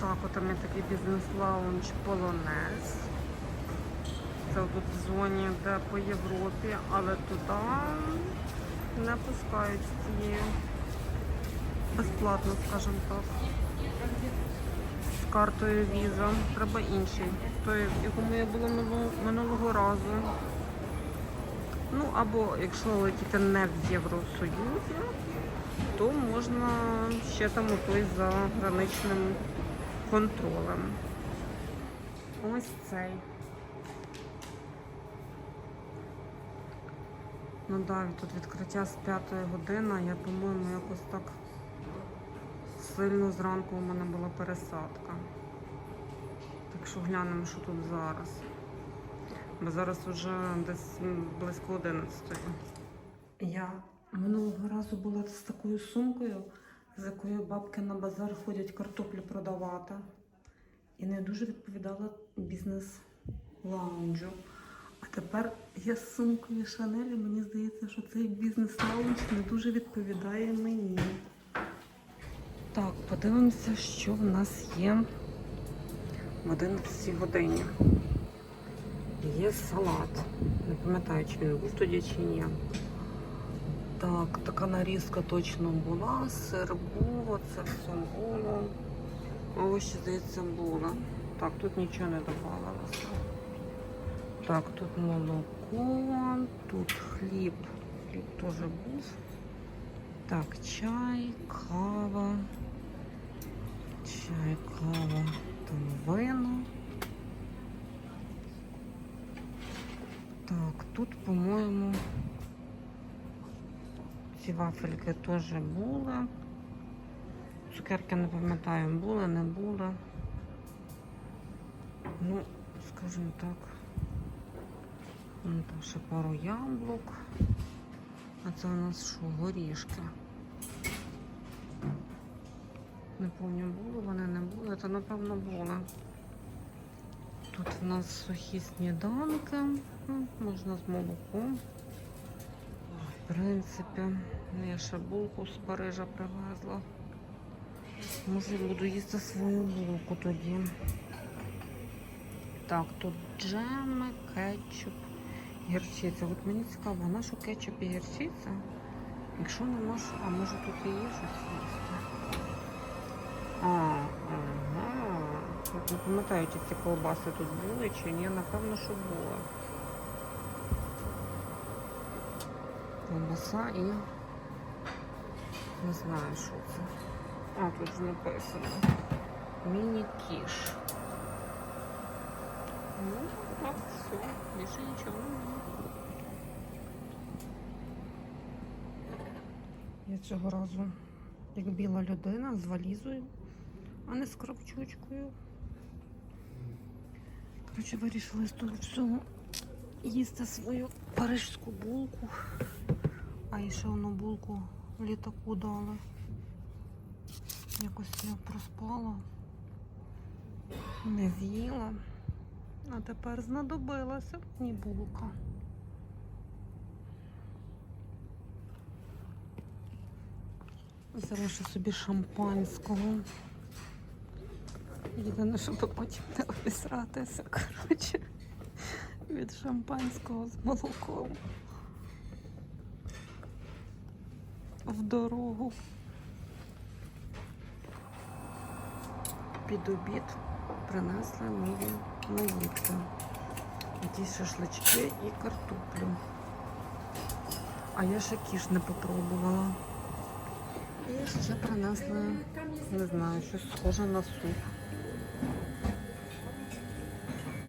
Так, от там є такий бізнес-лаунж Полонез. Це тут в зоні, де по Європі, але туди не пускають цією. Безплатно, скажімо так. З картою віза. Треба інший. Той, якому я була минулого, разу. Ну, або якщо летіти не в Євросоюзі, то можна ще там той за граничним контролем. Ось цей. Ну далі тут відкриття з 5 години. Я, по-моєму, якось так сильно зранку у мене була пересадка. Так що глянемо, що тут зараз. Бо зараз вже десь близько 11. Я минулого разу була з такою сумкою, з якою бабки на базар ходять картоплю продавати. І не дуже відповідала бізнес-лаунджу. А тепер я з сумкою Шанель, і мені здається, що цей бізнес-лаунж не дуже відповідає мені. Так, подивимося, що в нас є в 11 годині. Є салат. Не пам'ятаю, чи він був тоді чи ні. Так, така нарізка точно була, сир було, це все було. Овочі, здається, було. Так, тут нічого не додавалося. Так, тут молоко, тут хліб. Хліб теж був. Так, чай, кава. Чай, кава, там вино. Так, тут, по-моєму, ці вафельки теж були. Цукерки не пам'ятаю, були, не були. Ну, скажімо так. Там ще пару яблук. А це у нас що, горішки. Не пам'ятаю, були вони, не були, то напевно були. Тут в нас сухі сніданки, ну, можна з молоком. В принципі, ну, я ще булку з Парижа привезла. Може буду їсти свою булку тоді. Так, тут джеми, кетчуп, гірчиця. От мені цікаво, на що кетчуп і гірчиця? Якщо нема, що- а може тут і є щось їсти? А, ага. От не пам'ятаю, чи ці колбаси тут були, чи ні, напевно, що були. Колбаса і не знаю, що це. А, тут ж написано. Міні-кіш. Ну, так, все. Більше нічого немає. Я цього разу, як біла людина, з валізою, а не з кравчучкою. Коротше, вирішила з того всього їсти свою парижську булку. А і ще одну булку в літаку дали. Якось я проспала, не з'їла, а тепер знадобилася мені булка. Взяла ще собі шампанського. Єдине, щоб потім не обісратися, коротше, від шампанського з молоком. В дорогу. Під обід принесли нові наїдки. Якісь шашлички і картоплю. А я ще кіш не попробувала. І ще принесли, не знаю, щось схоже на суп.